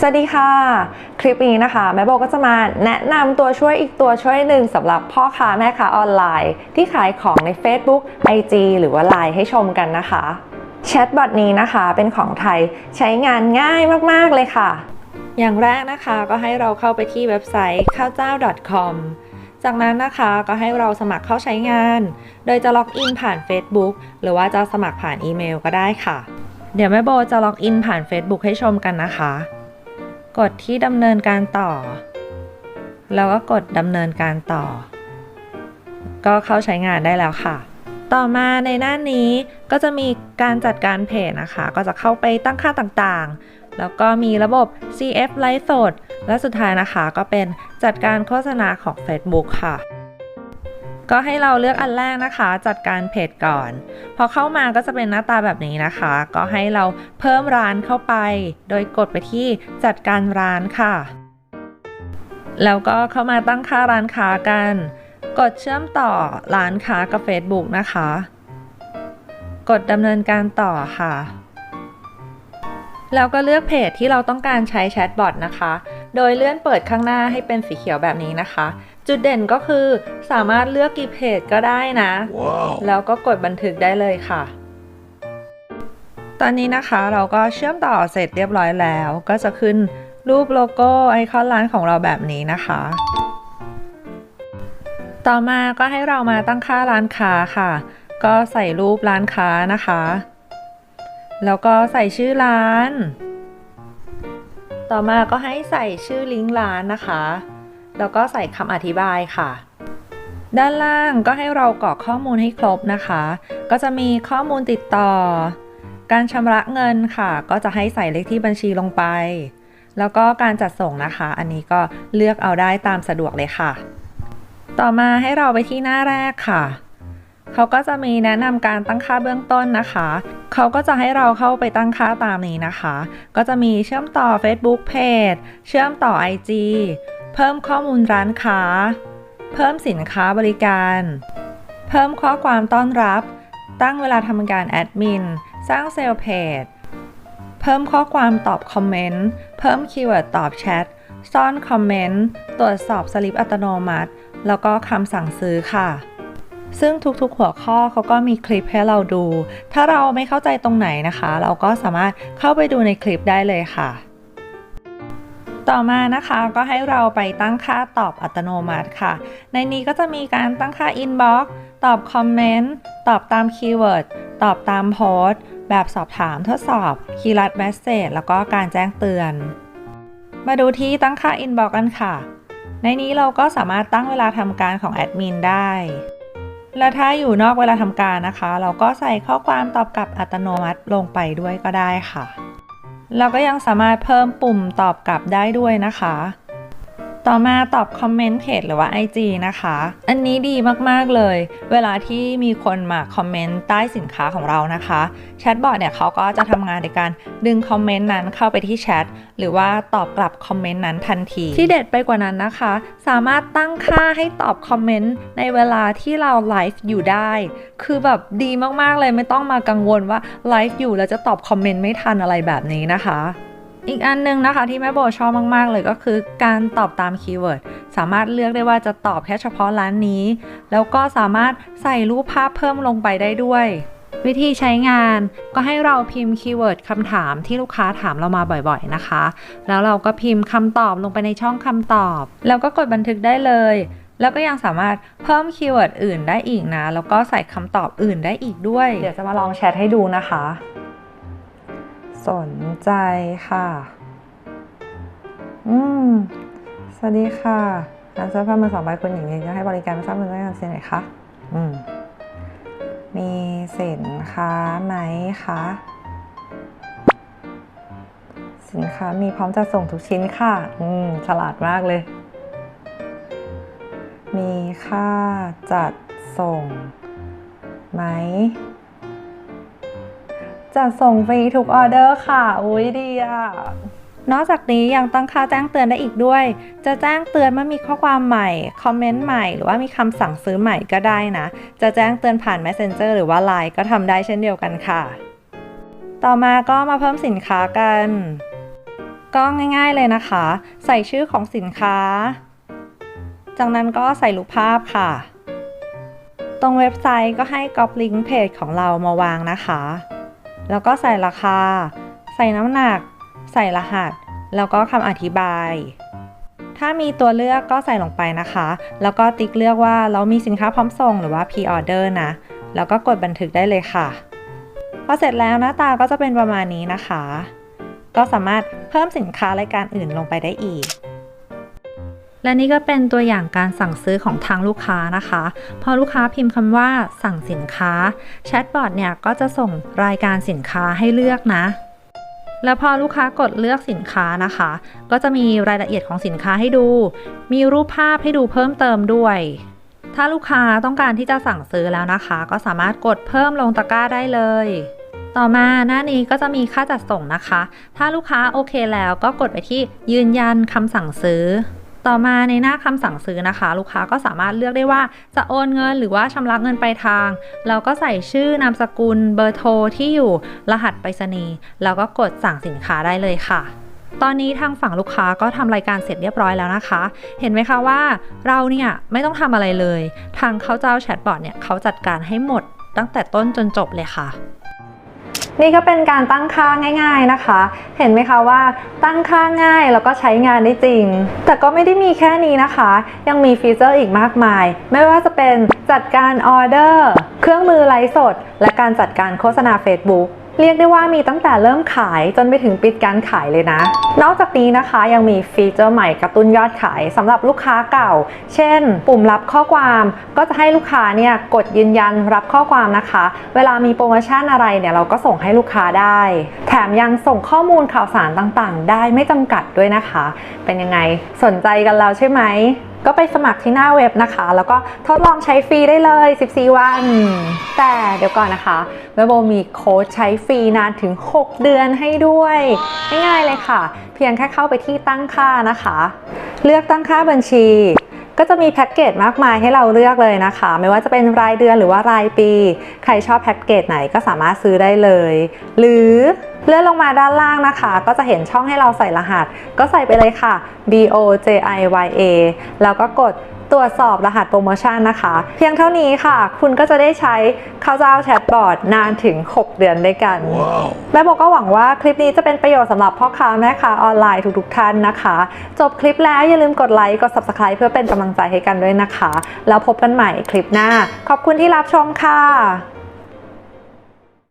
สวัสดีค่ะ คลิปนี้นะคะ แม่โบก็จะมาแนะนำตัวช่วยอีกตัวช่วยหนึ่งสำหรับพ่อค้าแม่ค้าออนไลน์ ที่ขายของใน Facebook IG หรือว่า Line ให้ชมกันนะคะแชทบอทนี้นะคะเป็นของไทยใช้งานง่ายมาก ๆ เลยค่ะ อย่างแรกนะคะก็ให้เราเข้าไปที่เว็บไซต์ข้าวเจ้า .com จากนั้นนะคะก็ให้เราสมัครเข้าใช้งาน โดยจะล็อกอินผ่าน Facebook หรือว่าจะสมัครผ่านอีเมลก็ได้ค่ะ เดี๋ยวแม่โบจะล็อกอินผ่าน Facebook ให้ชมกันนะคะ กดที่ดำเนินการต่อ แล้วก็กดดำเนินการต่อ ก็เข้าใช้งานได้แล้วค่ะ ต่อมาในหน้านี้ก็จะมีการจัดการเพจนะคะ ก็จะเข้าไปตั้งค่าต่างๆ แล้วก็มีระบบ CF ไลฟ์สดและสุดท้ายนะคะ ก็เป็นจัดการโฆษณาของ Facebook ค่ะ ก็ให้เราเลือกอันแรกนะคะ จัดการเพจก่อน พอเข้ามาก็จะเป็นหน้าตาแบบนี้นะคะ ก็ให้เราเพิ่มร้านเข้าไป โดยกดไปที่จัดการร้านค่ะ แล้วก็เข้ามาตั้งค่าร้านค้ากัน กดเชื่อมต่อร้านค้ากับ Facebook นะคะ กดดำเนินการต่อค่ะแล้วก็เลือกเพจที่เราต้องการใช้แชทบอทนะคะ โดยเลื่อนเปิดข้างหน้าให้เป็นสีเขียวแบบนี้นะคะ จุดเด่นก็คือสามารถเลือกกี่เพจก็ได้นะ Wow. แล้วก็กดบันทึกได้เลยค่ะ ตอนนี้นะคะเราก็เชื่อมต่อเสร็จเรียบร้อยแล้ว ก็จะขึ้นรูปโลโก้ไอคอนร้านของเราแบบนี้นะคะ ต่อมาก็ให้เรามาตั้งค่าร้านค้าค่ะ ก็ใส่รูปร้านค้านะคะ แล้วก็ใส่ชื่อร้าน ต่อมาก็ให้ใส่ชื่อลิงก์ร้านนะคะ แล้วก็ใส่คำอธิบายค่ะ ด้านล่างก็ให้เรากรอกข้อมูลให้ครบนะคะ ก็จะมีข้อมูลติดต่อ การชำระเงินค่ะ ก็จะให้ใส่เลขที่บัญชีลงไป แล้วก็การจัดส่งนะคะ อันนี้ก็เลือกเอาได้ตามสะดวกเลยค่ะ ต่อมาให้เราไปที่หน้าแรกค่ะเขาก็จะมีแนะนำการตั้งค่าเบื้องต้นนะคะ เขาก็จะให้เราเข้าไปตั้งค่าตามนี้นะคะ ก็จะมีเชื่อมต่อ Facebook Page เชื่อมต่อ IG เพิ่มข้อมูลร้านค้า เพิ่มสินค้าบริการ เพิ่มข้อความต้อนรับ ตั้งเวลาทำการแอดมิน สร้างเซลล์เพจ เพิ่มข้อความตอบคอมเมนต์ เพิ่มคีย์เวิร์ดตอบแชท ซ่อนคอมเมนต์ ตรวจสอบสลิปอัตโนมัติ แล้วก็คำสั่งซื้อค่ะซึ่งทุกๆหัวข้อเขาก็มีคลิปให้เราดู ถ้าเราไม่เข้าใจตรงไหนนะคะ เราก็สามารถเข้าไปดูในคลิปได้เลยค่ะ ต่อมานะคะก็ให้เราไปตั้งค่าตอบอัตโนมัติค่ะ ในนี้ก็จะมีการตั้งค่า inbox ตอบคอมเมนต์ ตอบตามคีย์เวิร์ด ตอบตามโพสต์ แบบสอบถามทดสอบ คีย์ลัดแมสเซจแล้วก็การแจ้งเตือน มาดูที่ตั้งค่า inbox กันค่ะ ในนี้เราก็สามารถตั้งเวลาทำการของแอดมินได้และถ้าอยู่นอกเวลาทำการนะคะ เราก็ใส่ข้อความตอบกลับอัตโนมัติลงไปด้วยก็ได้ค่ะ เราก็ยังสามารถเพิ่มปุ่มตอบกลับได้ด้วยนะคะ ต่อมาตอบคอมเมนต์เพจหรือว่า IG นะคะ อันนี้ดีมาก ๆ เลย เวลาที่มีคนมาคอมเมนต์ใต้สินค้าของเรานะคะแชทบอทเนี่ยเขาก็จะทำงานในการดึงคอมเมนต์นั้นเข้าไปที่แชทหรือว่าตอบกลับคอมเมนต์นั้นทันที ที่เด็ดไปกว่านั้นนะคะ สามารถตั้งค่าให้ตอบคอมเมนต์ในเวลาที่เราไลฟ์อยู่ได้ คือแบบดีมากๆเลยไม่ต้องมากังวลว่าไลฟ์อยู่แล้วจะตอบคอมเมนต์ไม่ทันอะไรแบบนี้นะคะ อีกอันหนึงนะคะที่แม่โบชอบมากๆ เลยก็คือการตอบตามคีย์เวิร์ดสามารถเลือกได้ว่าจะตอบแค่เฉพาะร้านนี้ แล้วก็สามารถใส่รูปภาพเพิ่มลงไปได้ด้วย วิธีใช้งานก็ให้เราพิมพ์คีย์เวิร์ดคำถามที่ลูกค้าถามเรามาบ่อยๆนะคะ แล้วเราก็พิมพ์คำตอบลงไปในช่องคำตอบ แล้วก็กดบันทึกได้เลย แล้วก็ยังสามารถเพิ่มคีย์เวิร์ดอื่นได้อีกนะ แล้วก็ใส่คำตอบอื่นได้อีกด้วย เดี๋ยวจะมาลองแชทให้ดูนะคะ สนใจค่ะ อืม สวัสดีค่ะร้านเสื้อผ้ามือสองใบคุณหญิงจะให้บริการไม่ทราบคุณต้องการเซ็นไหนคะ อืม มีสินค้าไหมคะ สินค้ามีพร้อมจะส่งทุกชิ้นค่ะ อืม ฉลาดมากเลย มีค่าจัดส่งไหม จัดส่งฟรีทุกออเดอร์ค่ะ อุ้ยดีอะ นอกจากนี้ยังตั้งค่าแจ้งเตือนได้อีกด้วย จะแจ้งเตือนเมื่อมีข้อความใหม่ คอมเมนต์ใหม่ หรือว่ามีคำสั่งซื้อใหม่ก็ได้นะ จะแจ้งเตือนผ่าน Messenger หรือว่า Line ก็ทำได้เช่นเดียวกันค่ะ ต่อมาก็มาเพิ่มสินค้ากัน ก็ง่ายๆเลยนะคะ ใส่ชื่อของสินค้า จากนั้นก็ใส่รูปภาพค่ะตรงเว็บไซต์ก็ให้ก๊อปลิงก์เพจของเรามาวางนะคะ แล้วก็ใส่ราคา ใส่น้ำหนัก ใส่รหัส แล้วก็คำอธิบาย ถ้ามีตัวเลือกก็ใส่ลงไปนะคะ แล้วก็ติ๊กเลือกว่าเรามีสินค้าพร้อมส่งหรือว่า pre-order นะ แล้วก็กดบันทึกได้เลยค่ะ พอเสร็จแล้วหน้าตาก็จะเป็นประมาณนี้นะคะ ก็สามารถเพิ่มสินค้ารายการอื่นลงไปได้อีก และนี่ก็เป็นตัวอย่างการสั่งซื้อของทางลูกค้านะคะ พอลูกค้าพิมพ์คำว่าสั่งสินค้าแชทบอทเนี่ยก็จะส่งรายการสินค้าให้เลือกนะ แล้วพอลูกค้ากดเลือกสินค้านะคะ ก็จะมีรายละเอียดของสินค้าให้ดู มีรูปภาพให้ดูเพิ่มเติมด้วย ถ้าลูกค้าต้องการที่จะสั่งซื้อแล้วนะคะ ก็สามารถกดเพิ่มลงตะกร้าได้เลยต่อมาหน้านี้ก็จะมีค่าจัดส่งนะคะ ถ้าลูกค้าโอเคแล้วก็กดไปที่ยืนยันคำสั่งซื้อ ต่อมาในหน้าคำสั่งซื้อนะคะ ลูกค้าก็สามารถเลือกได้ว่าจะโอนเงินหรือว่าชำระเงินปลายทางแล้วก็ใส่ชื่อนามสกุลเบอร์โทรที่อยู่รหัสไปรษณีย์แล้วก็กดสั่งสินค้าได้เลยค่ะตอนนี้ทางฝั่งลูกค้าก็ทำรายการเสร็จเรียบร้อยแล้วนะคะ เห็นไหมคะว่าเราเนี่ยไม่ต้องทำอะไรเลย ทางเขาเจ้าแชทบอทเนี่ยเขาจัดการให้หมดตั้งแต่ต้นจนจบเลยค่ะ นี่ก็เป็นการตั้งค่าง่าย ๆนะคะ เห็นไหมคะว่าตั้งค่าง่ายแล้วก็ใช้งานได้จริง แต่ก็ไม่ได้มีแค่นี้นะคะ ยังมีฟีเจอร์อีกมากมาย ไม่ว่าจะเป็นจัดการออเดอร์ เครื่องมือไลฟ์สด และการจัดการโฆษณา Facebook เรียกได้ว่ามีตั้งแต่เริ่มขายจนไปถึงปิดการขายเลยนะ นอกจากนี้นะคะยังมีฟีเจอร์ใหม่กระตุ้นยอดขายสำหรับลูกค้าเก่า เช่น ปุ่มรับข้อความก็จะให้ลูกค้าเนี่ยกดยืนยันรับข้อความนะคะ เวลามีโปรโมชั่นอะไรเนี่ยเราก็ส่งให้ลูกค้าได้ แถมยังส่งข้อมูลข่าวสารต่างๆ ได้ไม่จำกัดด้วยนะคะ เป็นยังไงสนใจกันแล้วใช่ไหม ก็ไปสมัครที่หน้าเว็บนะคะ แล้วก็ทดลองใช้ฟรีได้เลย 14 วัน แต่เดี๋ยวก่อนนะคะเวบโบมีโค้ดใช้ฟรีนานถึง 6 เดือนให้ด้วย ง่ายๆเลยค่ะ เพียงแค่เข้าไปที่ตั้งค่านะคะ เลือกตั้งค่าบัญชี ก็จะมีแพ็กเกจมากมายให้เราเลือกเลยนะคะ ไม่ว่าจะเป็นรายเดือนหรือว่ารายปี ใครชอบแพ็กเกจไหนก็สามารถซื้อได้เลย หรือเลื่อนลงมาด้านล่างนะคะ ก็จะเห็นช่องให้เราใส่รหัส ก็ใส่ไปเลยค่ะ B O J I Y A แล้วก็กด ตรวจสอบรหัสโปรโมชั่นนะคะ เพียงเท่านี้ค่ะ คุณก็จะได้ใช้ข้าวเจ้าแชทบอทนานถึง 6 เดือนด้วยกันแม่โบก็หวังว่าคลิปนี้จะเป็นประโยชน์สำหรับพ่อค้าแม่ค้าออนไลน์ทุกๆท่านนะคะ จบคลิปแล้วอย่าลืมกดไลค์กด subscribe เพื่อเป็นกำลังใจให้กันด้วยนะคะ แล้วพบกันใหม่คลิปหน้า ขอบคุณที่รับชมค่ะ